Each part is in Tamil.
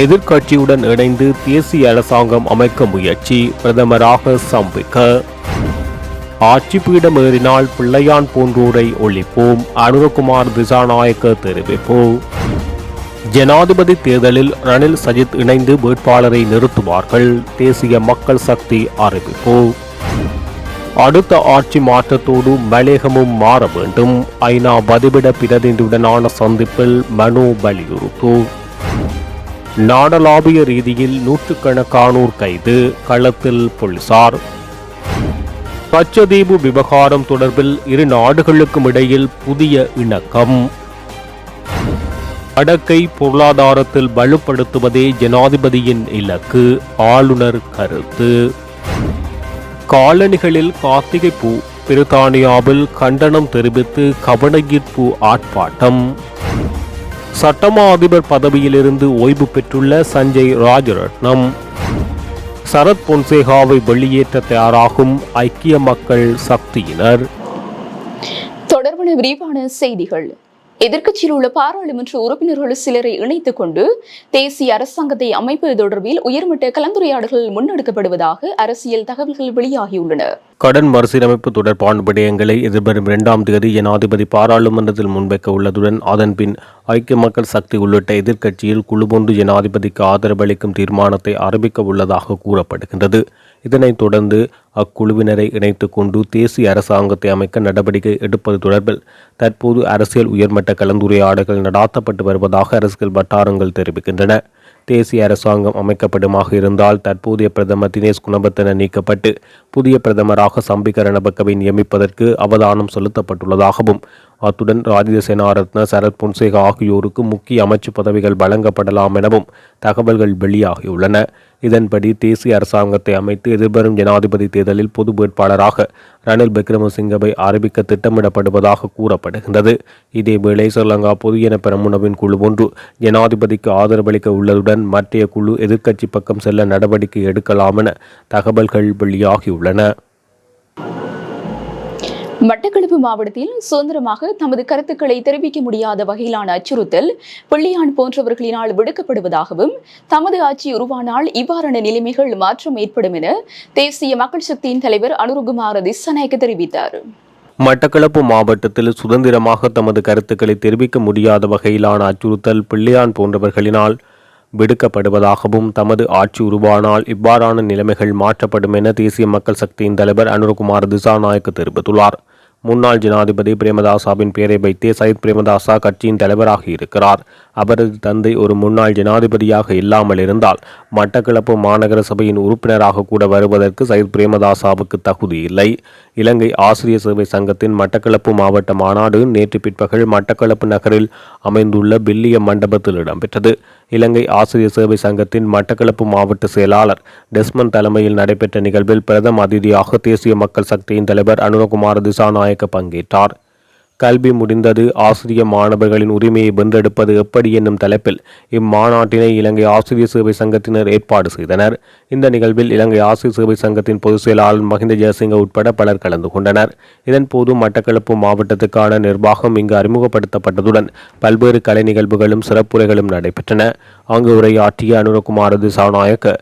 எதிர்க்கட்சியுடன் இணைந்து தேசிய அரசாங்கம் அமைக்க முயற்சி பிரதமராக சம்பிக்க. ஆட்சி பீடம் ஏறினால் பிள்ளையான் போன்றோரை ஒழிப்போம் அனுரகுமார் திசாநாயக்க தெரிவிப்போம். ஜனாதிபதி தேர்தலில் ரணில் சஜித் இணைந்து வேட்பாளரை நிறுத்துவார்கள் தேசிய மக்கள் சக்தி அறிவிப்பு அடுத்த ஆட்சி மாற்றத்தோடு மலேகமும் மாற வேண்டும் ஐநா பதிவிட பிரதிநிதியுடனான சந்திப்பில் மனு வலியுறுத்து நாடளாவிய ரீதியில் நூற்றுக்கணக்கானோர் கைது களத்தில் போலீசார். கச்சதீபு விவகாரம் தொடர்பில் இரு நாடுகளுக்கும் இடையில் புதிய இணக்கம். வடக்கை பொருளாதாரத்தில் வலுப்படுத்துவதே ஜனாதிபதியின் இலக்கு ஆளுநர் கருத்து. காலணிகளில் கார்த்திகை பூ பிரித்தானியாவில் கண்டனம் தெரிவித்து கவனஈர்ப்பு ஆர்ப்பாட்டம். சட்டமா அதிபர் பதவியிலிருந்து ஓய்வு பெற்றுள்ள சஞ்சய் ராஜரட்னம் சரத் பொன்சேகாவை வெளியேற்ற தயாராகும் ஐக்கிய மக்கள் சக்தியினர். தொடர்பான விரிவான செய்திகள். எதிர்க்கட்சியில் உள்ள பாராளுமன்ற உறுப்பினர்கள் சிலரை இணைத்துக் கொண்டு தேசிய அரசாங்கத்தை அமைப்பது தொடர்பில் உயர்மட்ட கலந்துரையாடல்கள் முன்னெடுக்கப்படுவதாக அரசியல் தகவல்கள் வெளியாகியுள்ளன. கடன் மறுசீரமைப்பு தொடர்பான விடயங்களை எதிர்வரும் இரண்டாம் தேதி ஜனாதிபதி பாராளுமன்றத்தில் முன்வைக்க உள்ளதுடன் அதன்பின் ஐக்கிய மக்கள் சக்தி உள்ளிட்ட எதிர்க்கட்சியில் குழுவொன்று ஜனாதிபதிக்கு ஆதரவளிக்கும் தீர்மானத்தை அறிவிக்க உள்ளதாக கூறப்படுகின்றது. இதனைத் தொடர்ந்து அக்குழுவினரை இணைத்து கொண்டு தேசிய அரசாங்கத்தை அமைக்க நடவடிக்கை எடுப்பது தொடர்பில் தற்போது அரசியல் உயர்மட்ட கலந்துரையாடல்கள் நடாத்தப்பட்டு வருவதாக அரசியல் வட்டாரங்கள் தெரிவிக்கின்றன. தேசிய அரசாங்கம் அமைக்கப்படுமாக இருந்தால் தற்போதைய பிரதமர் தினேஷ் குணபத்தன நீக்கப்பட்டு புதிய பிரதமராக சம்பிக்க ரணபக்கவை நியமிப்பதற்கு அவதானம் செலுத்தப்பட்டுள்ளதாகவும் அத்துடன் ராஜித சேனாரத்ன சரத் பொன்சேகா ஆகியோருக்கு முக்கிய அமைச்சு பதவிகள் வழங்கப்படலாம் எனவும் தகவல்கள் வெளியாகியுள்ளன. இதன்படி தேசிய அரசாங்கத்தை அமைத்து எதிர்வரும் ஜனாதிபதி தேர்தலில் பொது வேட்பாளராக ரணில் விக்ரமசிங்கவை அறிவிக்க திட்டமிடப்படுவதாக கூறப்படுகின்றது. இதேவேளை ஸ்ரீலங்கா பொதுஜன பெரமுனவின் குழு ஒன்று ஜனாதிபதிக்கு ஆதரவளிக்க உள்ளதுடன் மற்றைய குழு எதிர்க்கட்சி பக்கம் செல்ல நடவடிக்கை எடுக்கலாம் என தகவல்கள் வெளியாகியுள்ளன. மட்டக்களப்பு மாவட்டத்தில் சுதந்திரமாக தமது கருத்துக்களை தெரிவிக்க முடியாத வகையிலான அச்சுறுத்தல் பிள்ளையான் போன்றவர்களினால் விடுக்கப்படுவதாகவும் தமது ஆட்சி உருவானால் இவ்வாறான நிலைமைகள் மாற்றம் ஏற்படும் என தேசிய மக்கள் சக்தியின் தலைவர் அனுருகுமார் திசநாயக்க தெரிவித்தார். மட்டக்களப்பு மாவட்டத்தில் சுதந்திரமாக தமது கருத்துக்களை தெரிவிக்க முடியாத வகையிலான அச்சுறுத்தல் பிள்ளையான் போன்றவர்களினால் விடுக்கப்படுவதாகவும் தமது ஆட்சி உருவானால் இவ்வாறான நிலைமைகள் மாற்றப்படும் என தேசிய மக்கள் சக்தியின் தலைவர் அனுரகுமார் திசாநாயக்கு தெரிவித்துள்ளார். முன்னாள் ஜனாதிபதி பிரேமதாசாவின் பெயரை வைத்தே சயித் பிரேமதாசா கட்சியின் தலைவராக இருக்கிறார். அவரது தந்தை ஒரு முன்னாள் ஜனாதிபதியாக இல்லாமல் இருந்தால் மட்டக்களப்பு மாநகர சபையின் உறுப்பினராக கூட வருவதற்கு சயித் பிரேமதாசாவுக்கு தகுதி இல்லை. இலங்கை ஆசிரியர் சேவை சங்கத்தின் மட்டக்களப்பு மாவட்ட மாநாடு நேற்று பிற்பகல் மட்டக்களப்பு நகரில் அமைந்துள்ள பில்லிய மண்டபத்தில் இடம்பெற்றது. இலங்கை ஆசிரியர் சேவை சங்கத்தின் மட்டக்களப்பு மாவட்ட செயலாளர் டெஸ்மன் தலைமையில் நடைபெற்ற நிகழ்வில் பிரதம அதிதியாக தேசிய மக்கள் சக்தியின் தலைவர் அனுரகுமார் திசாநாயக்க பங்கேற்றார். கல்வி முடிந்தது ஆசிரிய மாணவர்களின் உரிமையை வென்றெடுப்பது எப்படி என்னும் தலைப்பில் இம்மாநாட்டினை இலங்கை ஆசிரியர் சேவை சங்கத்தினர் ஏற்பாடு செய்தனர். இந்த நிகழ்வில் இலங்கை ஆசிரியர் சேவை சங்கத்தின் பொதுச் செயலாளர் மஹிந்த ஜெயசிங்க உட்பட பலர் கலந்து கொண்டனர். இதன்போது மட்டக்களப்பு மாவட்டத்துக்கான நிர்வாகம் இங்கு அறிமுகப்படுத்தப்பட்டதுடன் பல்வேறு கலை நிகழ்வுகளும் சிறப்புரைகளும் நடைபெற்றன. அங்கு உரையாற்றிய அனுரகுமார திசாநாயக்க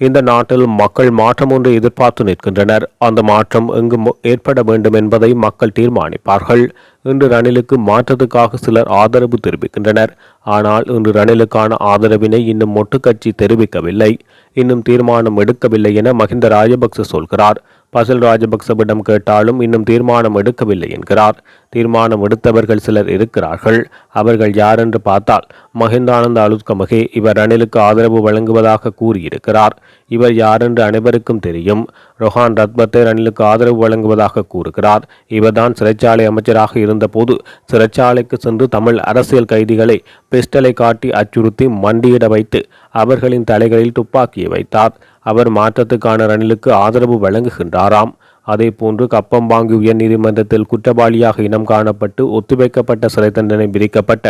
இந்த நாட்டில் மக்கள் மாற்றம் ஒன்று எதிர்பார்த்து நிற்கின்றனர். அந்த மாற்றம் எங்கு ஏற்பட வேண்டும் என்பதை மக்கள் தீர்மானிப்பார்கள். இன்று ரணிலுக்கு மாற்றத்துக்காக சிலர் ஆதரவு தெரிவிக்கின்றனர். ஆனால் இன்று ரணிலுக்கான ஆதரவினை இன்னும் ஒட்டுக்கட்சி தெரிவிக்கவில்லை. இன்னும் தீர்மானம் எடுக்கவில்லை என மஹிந்த ராஜபக்ச சொல்கிறார். பசில் ராஜபக்சவிடம் கேட்டாலும் இன்னும் தீர்மானம் எடுக்கவில்லை என்கிறார். தீர்மானம் எடுத்தவர்கள் சிலர் இருக்கிறார்கள். அவர்கள் யார் என்று பார்த்தால் மஹிந்தானந்த அலுத்கமகே இவர் ரணிலுக்கு ஆதரவு வழங்குவதாக கூறியிருக்கிறார். இவர் யாரென்று அனைவருக்கும் தெரியும். ரொஹான் ரத்பத்தை ரணிலுக்கு ஆதரவு வழங்குவதாக கூறுகிறார். இவர்தான் சிறைச்சாலை அமைச்சராக இருந்தபோது சிறைச்சாலைக்கு சென்று தமிழ் அரசியல் கைதிகளை பிஸ்டலை காட்டி அச்சுறுத்தி மண்டியிட வைத்து அவர்களின் தலைகளில் துப்பாக்கியை வைத்தார். அவர் மாற்றத்துக்கான ரணிலுக்கு ஆதரவு வழங்குகின்றாராம். அதேபோன்று கப்பம்பாங்கு உயர்நீதிமன்றத்தில் குற்றவாளியாக இனம் காணப்பட்டு ஒத்திவைக்கப்பட்ட சிறை தண்டனை விதிக்கப்பட்ட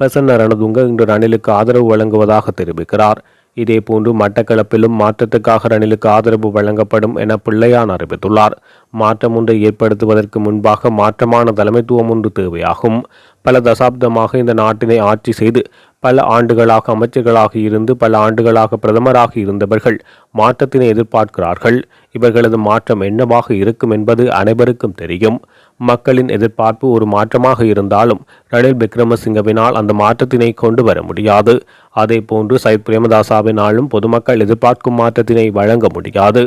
பிரசன்ன ரணதுங்க இன்று ரணிலுக்கு ஆதரவு வழங்குவதாக தெரிவிக்கிறார். இதேபோன்று மட்டக்களப்பிலும் மாற்றத்துக்காக ரணிலுக்கு ஆதரவு வழங்கப்படும் என பிள்ளையான் அறிவித்துள்ளார். மாற்றம் ஒன்றை ஏற்படுத்துவதற்கு முன்பாக மாற்றமான தலைமைத்துவம் ஒன்று தேவையாகும். பல தசாப்தமாக இந்த நாட்டினை ஆட்சி செய்து பல ஆண்டுகளாக அமைச்சர்களாக இருந்து பல ஆண்டுகளாக பிரதமராக இருந்தவர்கள் மாற்றத்தினை எதிர்பார்க்கிறார்கள். இவர்களது மாற்றம் என்னவாக இருக்கும் என்பது அனைவருக்கும் தெரியும். மக்களின் எதிர்பார்ப்பு ஒரு மாற்றமாக இருந்தாலும் ரணில் விக்ரமசிங்கவினால் அந்த மாற்றத்தினை கொண்டு வர முடியாது. அதே போன்று சைத் பிரேமதாசாவினாலும் பொதுமக்கள் எதிர்பார்க்கும் மாற்றத்தினை வழங்க முடியாது.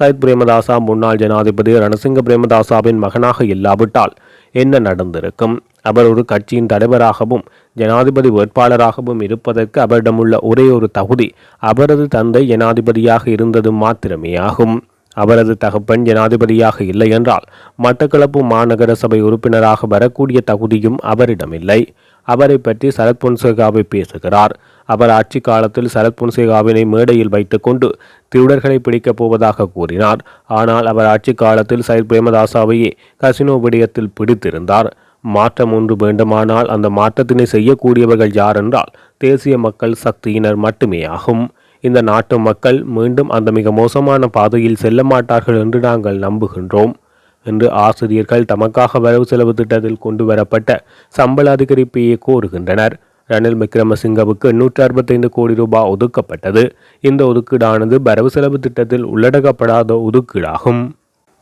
சைத் பிரேமதாசா முன்னாள் ஜனாதிபதி ரணசிங்க பிரேமதாசாவின் மகனாக இல்லாவிட்டால் என்ன நடந்திருக்கும்? அவர் ஒரு கட்சியின் தலைவராகவும் ஜனாதிபதி வேட்பாளராகவும் இருப்பதற்கு அவரிடமுள்ள ஒரே ஒரு தகுதி அவரது தந்தை ஜனாதிபதியாக இருந்தது மாத்திரமே ஆகும். அவரது தகப்பன் ஜனாதிபதியாக இல்லை என்றால் மட்டக்களப்பு மாநகர சபை உறுப்பினராக வரக்கூடிய தகுதியும் அவரிடமில்லை. அவரை பற்றி சரத் பொன்சேகாவை பேசுகிறார். அவர் ஆட்சி காலத்தில் சரத் பொன்சேகாவினை மேடையில் வைத்துக்கொண்டு திருடர்களை பிடிக்கப் போவதாக கூறினார். ஆனால் அவர் ஆட்சி காலத்தில் சைத் பிரேமதாசாவையே கசினோ விடயத்தில் பிடித்திருந்தார். மாற்றம் ஒன்று வேண்டுமானால் அந்த மாற்றத்தினை செய்யக்கூடியவர்கள் யார் என்றால் தேசிய மக்கள் சக்தியினர் மட்டுமே ஆகும். இந்த நாட்டு மக்கள் மீண்டும் அந்த மிக மோசமான பாதையில் செல்ல மாட்டார்கள் என்று நாங்கள் நம்புகின்றோம் என்று ஆசிரியர்கள் தமக்காக வரவு செலவு திட்டத்தில் கொண்டு வரப்பட்ட சம்பள அதிகரிப்பையே கோருகின்றனர். ரணில் விக்ரமசிங்கவுக்கு நூற்றி அறுபத்தைந்து கோடி ரூபாய் ஒதுக்கப்பட்டது. இந்த ஒதுக்கீடானது வரவு செலவு திட்டத்தில் உள்ளடக்கப்படாத ஒதுக்கீடாகும்.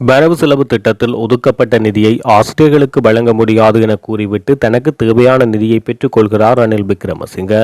வரவு செலவு திட்டத்தில் ஒதுக்கப்பட்ட நிதியை ஆசிரியர்களுக்கு வழங்க முடியாது என கூறிவிட்டு தனக்கு தேவையான நிதியை பெற்றுக்கொள்கிறார் ரணில் விக்ரமசிங்க.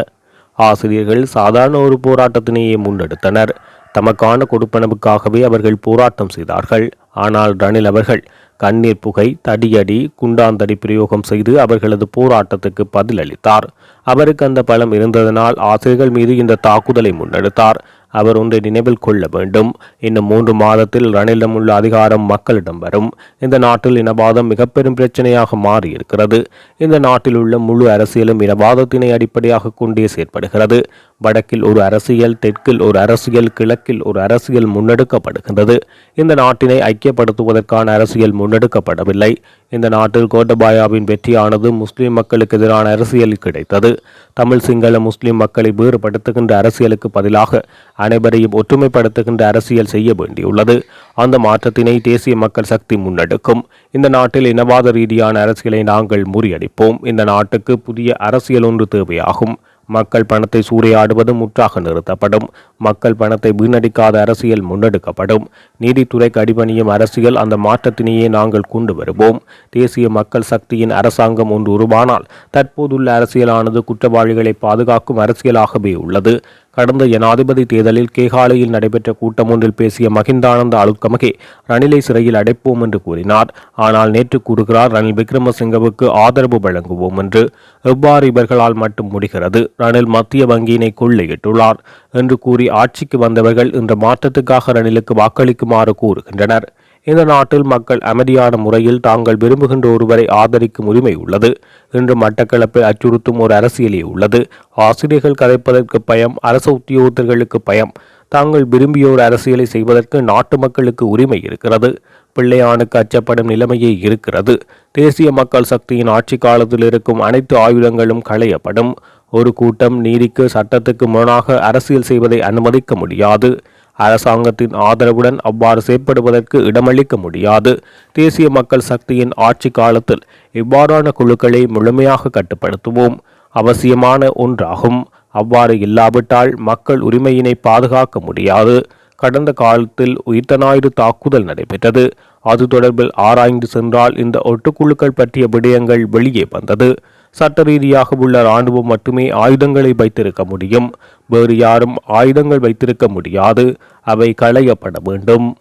ஆசிரியர்கள் சாதாரண ஒரு போராட்டத்தினையே முன்னெடுத்தனர். தமக்கான கொடுப்பனவுக்காகவே அவர்கள் போராட்டம் செய்தார்கள். ஆனால் ரணில் அவர்கள் கண்ணீர் புகை தடியடி குண்டாந்தடி பிரயோகம் செய்து அவர்களது போராட்டத்துக்கு பதிலளித்தார். அவருக்கு அந்த பலம் இருந்ததனால் ஆசிரியர்கள் மீது இந்த தாக்குதலை முன்னெடுத்தார். அவர் ஒன்றை நினைவில் கொள்ள வேண்டும். இன்னும் மூன்று மாதத்தில் ரணிலிடம் உள்ள அதிகாரம் மக்களிடம் வரும். இந்த நாட்டில் இனவாதம் மிக பெரும் பிரச்சனையாக மாறியிருக்கிறது. இந்த நாட்டில் உள்ள முழு அரசியலும் இனவாதத்தினை அடிப்படையாக கொண்டே செயற்படுகிறது. வடக்கில் ஒரு அரசியல் தெற்கில் ஒரு அரசியல் கிழக்கில் ஒரு அரசியல் முன்னெடுக்கப்படுகின்றது. இந்த நாட்டினை ஐக்கியப்படுத்துவதற்கான அரசியல் முன்னெடுக்கப்படவில்லை. இந்த நாட்டில் கோட்டபாயாவின் வெற்றியானது முஸ்லிம் மக்களுக்கு எதிரான அரசியல் கிடைத்தது. தமிழ் சிங்கள முஸ்லிம் மக்களை வேறுபடுத்துகின்ற அரசியலுக்கு பதிலாக அனைவரையும் ஒற்றுமைப்படுத்துகின்ற அரசியல் செய்ய வேண்டியுள்ளது. அந்த மாற்றத்தினை தேசிய மக்கள் சக்தி முன்னெடுக்கும். இந்த நாட்டில் இனவாத ரீதியான அரசியலை நாங்கள் முறியடிப்போம். இந்த நாட்டுக்கு புதிய அரசியல் ஒன்று தேவையாகும். மக்கள் பணத்தை சூறையாடுவது முற்றாக நிறுத்தப்படும். மக்கள் பணத்தை வீணடிக்காத அரசியல் முன்னெடுக்கப்படும். நீதித்துறைக்கு அடிபணியும் அரசியல் அந்த மாற்றத்தினையே நாங்கள் கொண்டு வருவோம். தேசிய மக்கள் சக்தியின் அரசாங்கம் ஒன்று உருவானால் தற்போதுள்ள அரசியலானது குற்றவாளிகளை பாதுகாக்கும் அரசியலாகவே உள்ளது. கடந்த ஜனாதிபதி தேர்தலில் கேகாலையில் நடைபெற்ற கூட்டம் ஒன்றில் பேசிய மகிந்தானந்த அலுக்கமகே ரணிலை சிறையில் அடைப்போம் என்று கூறினார். ஆனால் நேற்று கூறுகிறார் ரணில் விக்ரமசிங்கவுக்கு ஆதரவு வழங்குவோம் என்று. எவ்வாறு இவர்களால் மட்டும் முடிகிறது? ரணில் மத்திய வங்கியினை கொள்ளையிட்டுள்ளார் என்று கூறி ஆட்சிக்கு வந்தவர்கள் இந்த மாற்றத்துக்காக ரணிலுக்கு வாக்களிக்குமாறு கூறுகின்றனர். இந்த நாட்டில் மக்கள் அமைதியான முறையில் தாங்கள் விரும்புகின்ற ஒருவரை ஆதரிக்கும் உரிமை உள்ளது. இன்று மட்டக்களப்பை அச்சுறுத்தும் ஒரு அரசியலே உள்ளது. ஆசிரியர்கள் கதைப்பதற்கு பயம் அரசு உத்தியோகத்தர்களுக்கு பயம். தாங்கள் விரும்பிய ஒரு அரசியலை செய்வதற்கு நாட்டு மக்களுக்கு உரிமை இருக்கிறது. பிள்ளையானுக்கு அச்சப்படும் நிலைமையே இருக்கிறது. தேசிய மக்கள் சக்தியின் ஆட்சி காலத்தில் இருக்கும் அனைத்து ஆயுதங்களும் களையப்படும். ஒரு கூட்டம் நீதிக்கு சட்டத்துக்கு முரணாக அரசியல் செய்வதை அனுமதிக்க முடியாது. அரசாங்கத்தின் ஆதரவுடன் அவ்வாறு செயற்படுவதற்கு இடமளிக்க முடியாது. தேசிய மக்கள் சக்தியின் ஆட்சி காலத்தில் இவ்வாறான குழுக்களை முழுமையாக கட்டுப்படுத்துவோம். அவசியமான ஒன்றாகும். அவ்வாறு இல்லாவிட்டால் மக்கள் உரிமையினை பாதுகாக்க முடியாது. கடந்த காலத்தில் உயிர்த்த ஞாயிறு தாக்குதல் நடைபெற்றது. அது தொடர்பில் ஆராய்ந்து சென்றால் இந்த ஒட்டுக்குழுக்கள் பற்றிய விடயங்கள் வெளியே வந்தது. சட்ட ரீதியாக உள்ள இராணுவம் மட்டுமே ஆயுதங்களை வைத்திருக்க முடியும். வேறு யாரும் ஆயுதங்கள் வைத்திருக்க முடியாது. அவை களையப்பட வேண்டும்.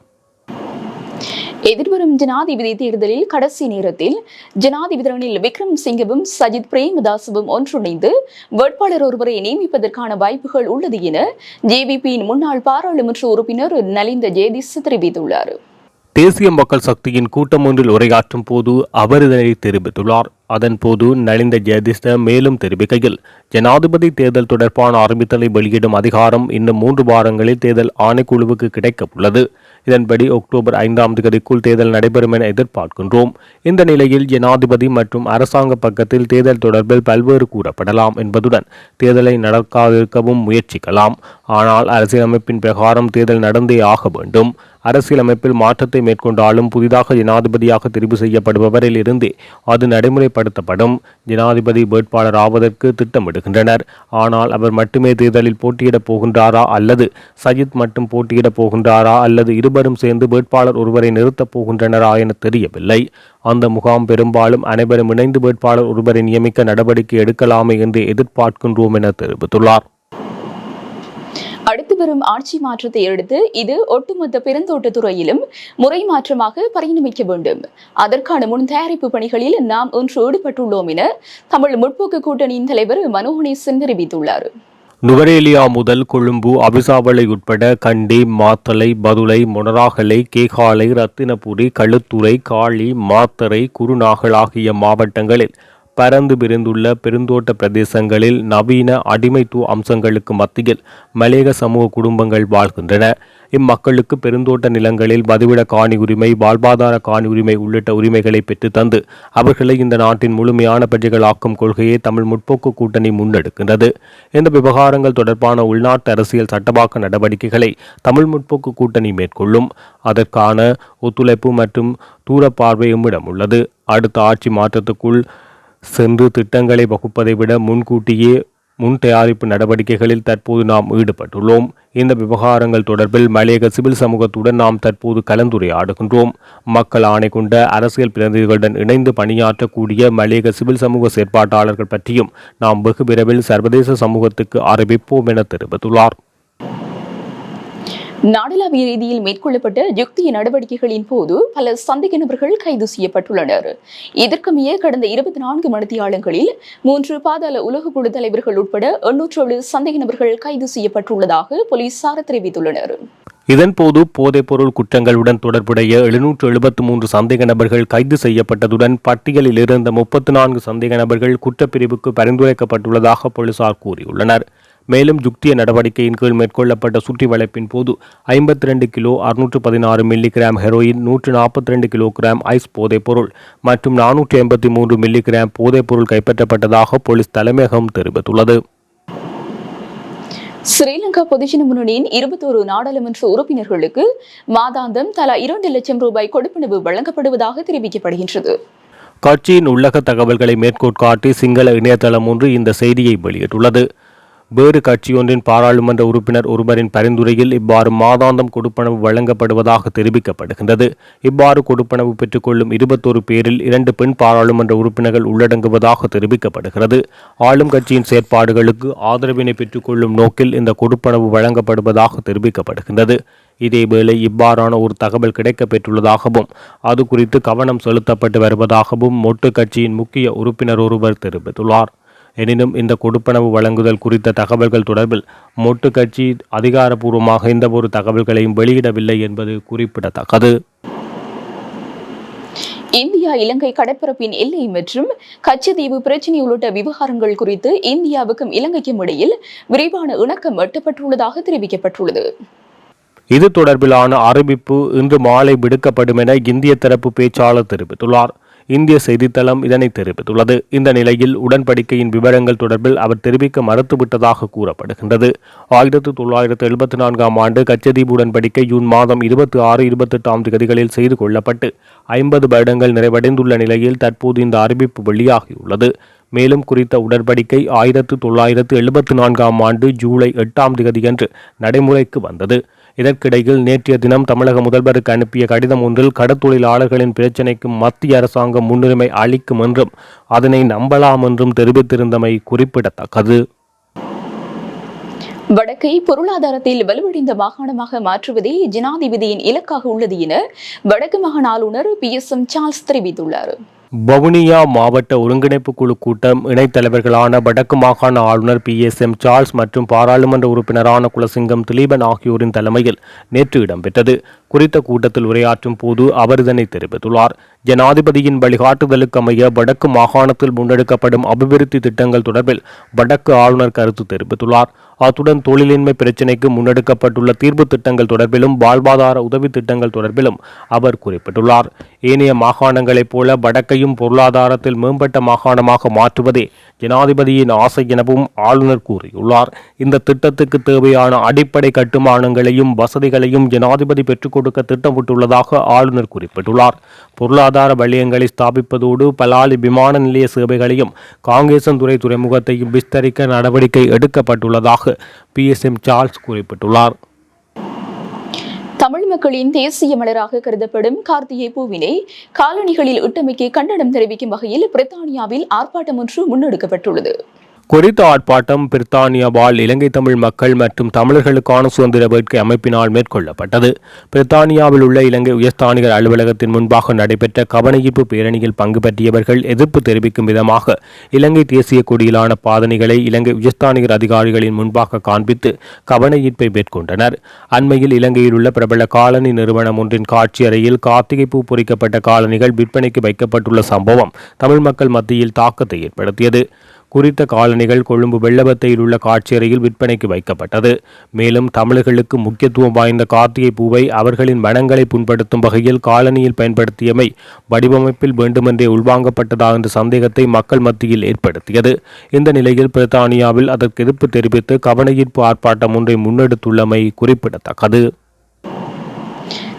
எதிர்வரும் ஜனாதிபதி தேர்தலில் கடைசி நேரத்தில் ஜனாதிபதி ரணில் விக்ரம் சிங்கவும் சஜித் பிரேமதாசவும் ஒன்றிணைந்து வேட்பாளர் ஒருவரை நியமிப்பதற்கான வாய்ப்புகள் உள்ளது என ஜேவிபியின் முன்னாள் பாராளுமன்ற உறுப்பினர் நலிந்த ஜேதிஸ் தெரிவித்துள்ளார். தேசிய மக்கள் சக்தியின் கூட்டம் ஒன்றில் உரையாற்றும் போது அவர் இதனை தெரிவித்துள்ளார். அதன்போது நலிந்த ஜெயதிஸ்த மேலும் தெரிவிக்கையில் ஜனாதிபதி தேர்தல் தொடர்பான அறிவித்தலை வெளியிடும் அதிகாரம் இன்னும் மூன்று வாரங்களில் தேர்தல் ஆணைக்குழுவுக்கு கிடைக்க உள்ளது. இதன்படி அக்டோபர் ஐந்தாம் தேதிக்குள் தேர்தல் நடைபெறும் என எதிர்பார்க்கின்றோம். இந்த நிலையில் ஜனாதிபதி மற்றும் அரசாங்க பக்கத்தில் தேர்தல் தொடர்பில் பல்வேறு கூறப்படலாம் என்பதுடன் தேர்தலை நடக்காதிருக்கவும் முயற்சிக்கலாம். ஆனால் அரசியலமைப்பின் பிரகாரம் தேர்தல் நடந்தே ஆக வேண்டும். அரசியலமைப்பில் மாற்றத்தை மேற்கொண்டாலும் புதிதாக ஜனாதிபதியாக தெரிவு செய்யப்படுபவரில் இருந்தே அது நடைமுறைப்படுத்தப்படும். ஜனாதிபதி வேட்பாளர் ஆவதற்கு திட்டமிடுகின்றனர். ஆனால் அவர் மட்டுமே தேர்தலில் போட்டியிடப் போகின்றாரா அல்லது சஜித் மட்டும் போட்டியிடப் போகின்றாரா அல்லது இருவரும் சேர்ந்து வேட்பாளர் ஒருவரை நிறுத்தப் போகின்றனரா என தெரியவில்லை. அந்த முகாம் பெரும்பாலும் அனைவரும் இணைந்து வேட்பாளர் ஒருவரை நியமிக்க நடவடிக்கை எடுக்கலாமே என்று எதிர்பார்க்கின்றோம் என தெரிவித்துள்ளார். அடுத்து வரும் ஆட்சி மாற்றத்தை அடுத்து இது ஒட்டுமொத்த பெருந்தோட்ட துறையிலும் முறை மாற்றமாக பரிணமிக்க வேண்டும். அதற்கான முன் தயாரிப்பு பணிகளில் நாம் ஒன்று ஈடுபட்டுள்ளோம் என தமிழ் முற்போக்கு கூட்டணியின் தலைவர் மனோகணேசன் தெரிவித்துள்ளார். நுவரேலியா முதல் கொழும்பு அபிசாவளை உட்பட கண்டி மாத்தலை பதுளை மொனராகலை கேகாலை ரத்தினபுரி களுத்துறை காளி மாத்தரை குருநாகல் ஆகிய மாவட்டங்களில் பரந்து விரிந்துள்ள பெருந்தோட்ட பிரதேசங்களில் நவீன அடிமைத்துவ அம்சங்களுக்கு மத்தியில் மலேக சமூக குடும்பங்கள் வாழ்கின்றன. இம்மக்களுக்கு பெருந்தோட்ட நிலங்களில் பதிவிட காணி உரிமை வாழ்வாதார காணி உரிமை உள்ளிட்ட உரிமைகளை பெற்று தந்து அவர்களை இந்த நாட்டின் முழுமையான பிரஜைகளாக்கும் கொள்கையை தமிழ் முற்போக்கு கூட்டணி முன்னெடுக்கின்றது. இந்த விவகாரங்கள் தொடர்பான உள்நாட்டு அரசியல் சட்டமாக்க நடவடிக்கைகளை தமிழ் முற்போக்கு கூட்டணி மேற்கொள்ளும். அதற்கான ஒத்துழைப்பு மற்றும் தூர பார்வை எம்மிடம் உள்ளது. அடுத்த ஆட்சி மாற்றத்துக்குள் சென்று திட்டங்களை வகுப்பதை விட முன்கூட்டியே முன் தயாரிப்பு நடவடிக்கைகளில் தற்போது நாம் ஈடுபட்டுள்ளோம். இந்த விவகாரங்கள் தொடர்பில் மலையக சிவில் சமூகத்துடன் நாம் தற்போது கலந்துரையாடுகின்றோம். மக்கள் ஆணை கொண்ட அரசியல் பிரதிநிதிகளுடன் இணைந்து பணியாற்றக்கூடிய மலையக சிவில் சமூக செயற்பாட்டாளர்கள் பற்றியும் நாம் வெகு விரைவில் சர்வதேச சமூகத்துக்கு அறிவிப்போம் என தெரிவித்துள்ளார். நாடளாவிய ரீதியில் மேற்கொள்ளப்பட்ட யுக்திய நடவடிக்கைகளின் போது பல சந்தேக நபர்கள் கைது செய்யப்பட்டுள்ளனர். இதற்குமைய கடந்த இருபத்தி நான்கு மணித்தியாலங்களில் மூன்று பாதாள உலகக்குழு தலைவர்கள் உட்பட எண்ணூற்றேழு சந்தேக நபர்கள் கைது செய்யப்பட்டுள்ளதாக போலீசார் தெரிவித்துள்ளனர். இதன்போது போதைப்பொருள் குற்றங்களுடன் தொடர்புடைய எழுநூற்று எழுபத்து மூன்று சந்தேக நபர்கள் கைது செய்யப்பட்டதுடன் பட்டியலில் இருந்த முப்பத்து நான்கு சந்தேக நபர்கள் குற்றப்பிரிவுக்கு பரிந்துரைக்கப்பட்டுள்ளதாக போலீசார் கூறியுள்ளனர். மேலும் யுக்திய நடவடிக்கையின் கீழ் மேற்கொள்ளப்பட்ட சுற்றி வளைப்பின் போது ஐம்பத்தி ரெண்டு கிலோ அறுநூற்று பதினாறு மில்லிகிராம் ஹெரோயின் நூற்று நாற்பத்தி ரெண்டு கிலோகிராம் ஐஸ் போதைப்பொருள் மற்றும் நானூற்றி ஐம்பத்தி மூன்று மில்லிகிராம் போதைப்பொருள் கைப்பற்றப்பட்டதாக போலீஸ் தலைமையகம் தெரிவித்துள்ளது. ஸ்ரீலங்கா பொதுஜன முன்னணியின் இருபத்தோரு நாடாளுமன்ற உறுப்பினர்களுக்கு மாதாந்தம் தலா இரண்டு லட்சம் ரூபாய் கொடுப்பனவு வழங்கப்படுவதாக தெரிவிக்கப்படுகின்றது. கட்சியின் உள்ளக தகவல்களை மேற்கோள் காட்டி சிங்கள இணையதளம் ஒன்று இந்த செய்தியை வெளியிட்டுள்ளது. வேறு கட்சியொன்றின் பாராளுமன்ற உறுப்பினர் ஒருவரின் பரிந்துரையில் இவ்வாறு மாதாந்தம் கொடுப்பனவு வழங்கப்படுவதாக தெரிவிக்கப்படுகின்றது. இவ்வாறு கொடுப்பனவு பெற்றுக்கொள்ளும் இருபத்தொரு பேரில் இரண்டு பெண் பாராளுமன்ற உறுப்பினர்கள் உள்ளடங்குவதாக தெரிவிக்கப்படுகிறது. ஆளும் கட்சியின் செயற்பாடுகளுக்கு ஆதரவினை பெற்றுக்கொள்ளும் நோக்கில் இந்த கொடுப்பனவு வழங்கப்படுவதாக தெரிவிக்கப்படுகின்றது. இதேவேளை இவ்வாறான ஒரு தகவல் கிடைக்கப்பெற்றுள்ளதாகவும் அது குறித்து கவனம் செலுத்தப்பட்டு வருவதாகவும் மொட்டு கட்சியின் முக்கிய உறுப்பினர் ஒருவர் தெரிவித்துள்ளார். எனினும் இந்த கொடுப்பனவு வழங்குதல் குறித்த தகவல்கள் தொடர்பில் மொட்டு கட்சி அதிகாரப்பூர்வமாக எந்த ஒரு தகவல்களையும் வெளியிடவில்லை என்பது குறிப்பிடத்தக்கது. இந்தியா இலங்கை கடற்பரப்பின் எல்லை மற்றும் கச்சத்தீவு பிரச்சினை உள்ளிட்ட விவகாரங்கள் குறித்து இந்தியாவுக்கும் இலங்கைக்கும் இடையில் விரிவான இணக்கம் எட்டப்பட்டுள்ளதாக தெரிவிக்கப்பட்டுள்ளது. இது தொடர்பிலான அறிவிப்பு இன்று மாலை விடுக்கப்படும் என இந்திய தரப்பு பேச்சாளர் தெரிவித்துள்ளார். இந்திய செய்தித்தளம் இதனை தெரிவித்துள்ளது. இந்த நிலையில் உடன்படிக்கையின் விவரங்கள் தொடர்பில் அவர் தெரிவிக்க மறுத்துவிட்டதாக கூறப்படுகின்றது. ஆயிரத்து தொள்ளாயிரத்து எழுபத்தி நான்காம் ஆண்டு கச்சதீப் உடன்படிக்கை ஜூன் மாதம் இருபத்தி ஆறு இருபத்தெட்டாம் தேதிகளில் செய்து கொள்ளப்பட்டு ஐம்பது வருடங்கள் நிறைவடைந்துள்ள நிலையில் தற்போது இந்த அறிவிப்பு வெளியாகியுள்ளது. மேலும் குறித்த உடன்படிக்கை ஆயிரத்து தொள்ளாயிரத்து எழுபத்தி நான்காம் ஆண்டு ஜூலை எட்டாம் தேதியன்று நடைமுறைக்கு வந்தது. இதற்கிடையில் நேற்றைய தினம் தமிழக முதல்வருக்கு அனுப்பிய கடிதம் ஒன்றில் கடத்தொழிலாளர்களின் பிரச்சினைக்கு மத்திய அரசாங்கம் முன்னுரிமை அளிக்கும் என்றும் அதனை நம்பலாம் என்றும் தெரிவித்திருந்தமை குறிப்பிடத்தக்கது. வடக்கை பொருளாதாரத்தில் வலுவடைந்த மாகாணமாக மாற்றுவதே ஜனாதிபதியின் இலக்காக உள்ளது என வடக்கு மாகாண ஆளுநர் பி எஸ் எம் சார்ல்ஸ் தெரிவித்துள்ளார். வவுனியா மாவட்ட ஒருங்கிணைப்பு குழு கூட்டம் இணைத் தலைவர்களான வடக்கு மாகாண ஆளுநர் பி எஸ் எம் சார்ல்ஸ் மற்றும் பாராளுமன்ற உறுப்பினரான குலசிங்கம் திலீபன் ஆகியோரின் தலைமையில் நேற்று இடம்பெற்றது. குறித்த கூட்டத்தில் உரையாற்றும் போது அவர் இதனை தெரிவித்துள்ளார். ஜனாதிபதியின் வழிகாட்டுதலுக்கமைய வடக்கு மாகாணத்தில் முன்னெடுக்கப்படும் அபிவிருத்தி திட்டங்கள் தொடர்பில் வடக்கு ஆளுநர் கருத்து தெரிவித்துள்ளார். அத்துடன் தொழிலின்மை பிரச்சினைக்கு முன்னெடுக்கப்பட்டுள்ள தீர்வு திட்டங்கள் தொடர்பிலும் வாழ்வாதார உதவி திட்டங்கள் தொடர்பிலும் அவர் குறிப்பிட்டுள்ளார். ஏனைய மாகாணங்களைப் போல வடக்கையும் பொருளாதாரத்தில் மேம்பட்ட மாகாணமாக மாற்றுவதே ஜனாதிபதியின் ஆசை எனவும் ஆளுநர் கூறியுள்ளார். இந்த திட்டத்துக்கு தேவையான அடிப்படை கட்டுமானங்களையும் வசதிகளையும் ஜனாதிபதி பெற்றுக் கொடுக்க திட்டமிட்டுள்ளதாக ஆளுநர் குறிப்பிட்டுள்ளார். பொருளாதார வலயங்களை ஸ்தாபிப்பதோடு பலாலி விமான நிலைய சேவைகளையும் காங்கேசன்துறை துறைமுகத்தையும் விஸ்தரிக்க நடவடிக்கை எடுக்கப்பட்டுள்ளதாக பிஎஸ்எம் சார்ல்ஸ் குறிப்பிட்டுள்ளார். தமிழ் மக்களின் தேசிய மலராக கருதப்படும் கார்த்திகை பூவினை காலணிகளில் இட்டமைக்கு கண்டனம் தெரிவிக்கும் வகையில் பிரித்தானியாவில் ஆர்ப்பாட்டம் ஒன்று முன்னெடுக்கப்பட்டுள்ளது. குறித்த ஆர்ப்பாட்டம் பிரித்தானியாவால் இலங்கை தமிழ் மக்கள் மற்றும் தமிழர்களுக்கான சுதந்திர வேட்கை அமைப்பினால் மேற்கொள்ளப்பட்டது. பிரித்தானியாவில் உள்ள இலங்கை உயர்ஸ்தானிகர் அலுவலகத்தின் முன்பாக நடைபெற்ற கவனஈர்ப்பு பேரணியில் பங்கு பற்றியவர்கள் எதிர்ப்பு தெரிவிக்கும் விதமாக இலங்கை தேசிய கொடியிலான பாதனைகளை இலங்கை உயர்ஸ்தானிகர் அதிகாரிகளின் முன்பாக காண்பித்து கவனஈர்ப்பை மேற்கொண்டனர். அண்மையில் இலங்கையில் உள்ள பிரபல காலனி நிறுவனம் ஒன்றின் காட்சி அறையில் கார்த்திகை பூ பொறிக்கப்பட்ட காலணிகள் விற்பனைக்கு வைக்கப்பட்டுள்ள சம்பவம் தமிழ் மக்கள் மத்தியில் தாக்கத்தை ஏற்படுத்தியது. குறித்த காலணிகள் கொழும்பு வெள்ளபத்தையில் உள்ள காட்சியறையில் விற்பனைக்கு வைக்கப்பட்டது. மேலும் தமிழர்களுக்கு முக்கியத்துவம் வாய்ந்த கார்த்திகை பூவை அவர்களின் மனங்களை புண்படுத்தும் வகையில் காலனியில் பயன்படுத்தியமை வடிவமைப்பில் வேண்டுமென்றே உள்வாங்கப்பட்டதா என்ற சந்தேகத்தை மக்கள் மத்தியில் ஏற்படுத்தியது. இந்த நிலையில் பிரித்தானியாவில் அதற்கு எதிர்ப்பு தெரிவித்து கவனஈர்ப்பு ஆர்ப்பாட்டம் ஒன்றை முன்னெடுத்துள்ளமை குறிப்பிடத்தக்கது.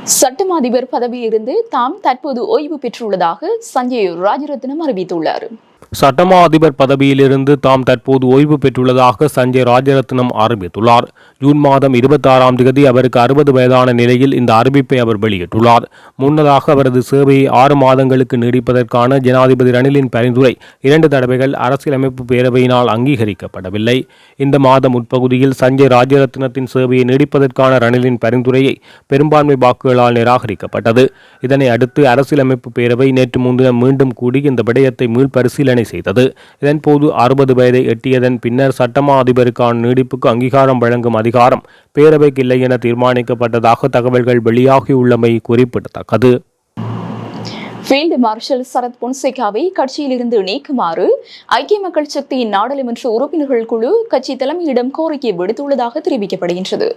சட்டம் அதிபர் பதவியிலிருந்து தாம் தற்போது ஓய்வு பெற்றுள்ளதாக சஞ்சய் ராஜரத்னம் அறிவித்துள்ளார். சட்டமா அதிபர் பதவியிலிருந்து தாம் தற்போது ஓய்வு பெற்றுள்ளதாக சஞ்சய் ராஜரத்னம் அறிவித்துள்ளார். ஜூன் மாதம் இருபத்தாறாம் தேதி அவருக்கு அறுபது வயதான நிலையில் இந்த அறிவிப்பை அவர் வெளியிட்டுள்ளார். முன்னதாக அவரது சேவையை ஆறு மாதங்களுக்கு நீடிப்பதற்கான ஜனாதிபதி ரணிலின் பரிந்துரை இரண்டு தடவைகள் அரசியலமைப்பு பேரவையினால் அங்கீகரிக்கப்படவில்லை. இந்த மாதம் உட்பகுதியில் சஞ்சய் ராஜரத்னத்தின் சேவையை நீடிப்பதற்கான ரணிலின் பரிந்துரையை பெரும்பான்மை வாக்குகளால் நிராகரிக்கப்பட்டது. இதனை அடுத்து அரசியலமைப்பு பேரவை நேற்று முன்தினம் மீண்டும் கூடி இந்த விடயத்தை மீள்பரிசீலனை செய்தது. இதன்போது அறுபது வயதை எட்டியதன் பின்னர் சட்டமா அதிபருக்கான நீடிப்புக்கு அங்கீகாரம் வழங்கும் அதிகாரம் பேரவைக்கு இல்லை என தீர்மானிக்கப்பட்டதாக தகவல்கள் வெளியாகியுள்ளமை குறிப்பிடத்தக்கது. ஃபீல்டு மார்ஷல் சரத் பொன்சேகாவை கட்சியிலிருந்து நீக்குமாறு ஐக்கிய மக்கள் சக்தியின் நாடாளுமன்ற உறுப்பினர்கள் குழு கட்சி தலைமையிடம் கோரிக்கை விடுத்துள்ளதாக தெரிவிக்கப்படுகின்றது.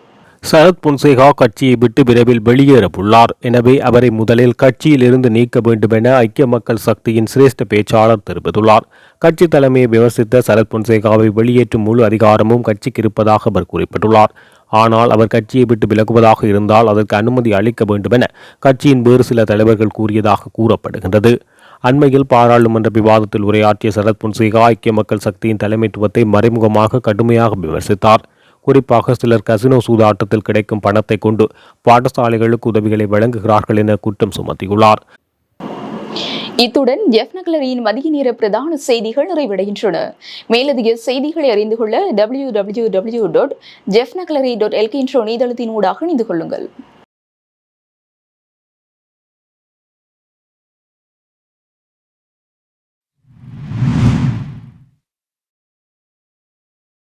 சரத் பொன்சேகா கட்சியை விட்டு விரைவில் வெளியேறவுள்ளார். எனவே அவரை முதலில் கட்சியில் இருந்து நீக்க வேண்டும் என ஐக்கிய மக்கள் சக்தியின் சிரேஷ்ட பேச்சாளர் தெரிவித்துள்ளார். கட்சி தலைமையை விமர்சித்த சரத் பொன்சேகாவை வெளியேற்றும் முழு அதிகாரமும் கட்சிக்கு இருப்பதாக அவர் குறிப்பிட்டுள்ளார். ஆனால் அவர் கட்சியை விட்டு விலகுவதாக இருந்தால் அதற்கு அனுமதி அளிக்க வேண்டும் என கட்சியின் வேறு சில தலைவர்கள் கூறியதாக கூறப்படுகின்றது. அண்மையில் பாராளுமன்ற விவாதத்தில் உரையாற்றிய சரத் பொன்சேகா ஐக்கிய மக்கள் சக்தியின் தலைமைத்துவத்தை மறைமுகமாக கடுமையாக விமர்சித்தார். குறிப்பாக சிலர் கசினோ சூதாட்டத்தில் கிடைக்கும் பணத்தை கொண்டு பாடசாலைகளுக்கு உதவிகளை வழங்குகிறார்கள் என குற்றம் சுமத்தியுள்ளார். இத்துடன் ஜெஃப் நகலரியின் மதிய நேர பிரதான செய்திகள் நிறைவடைகின்றன. மேலதிக செய்திகளை அறிந்து கொள்ள டபிள்யூ டபிள்யூ டபிள்யூ டாட் ஜெஃப் நகலரி டாட் எல்கே என்ற இணையதளத்தின் ஊடாக இணைந்து கொள்ளுங்கள்.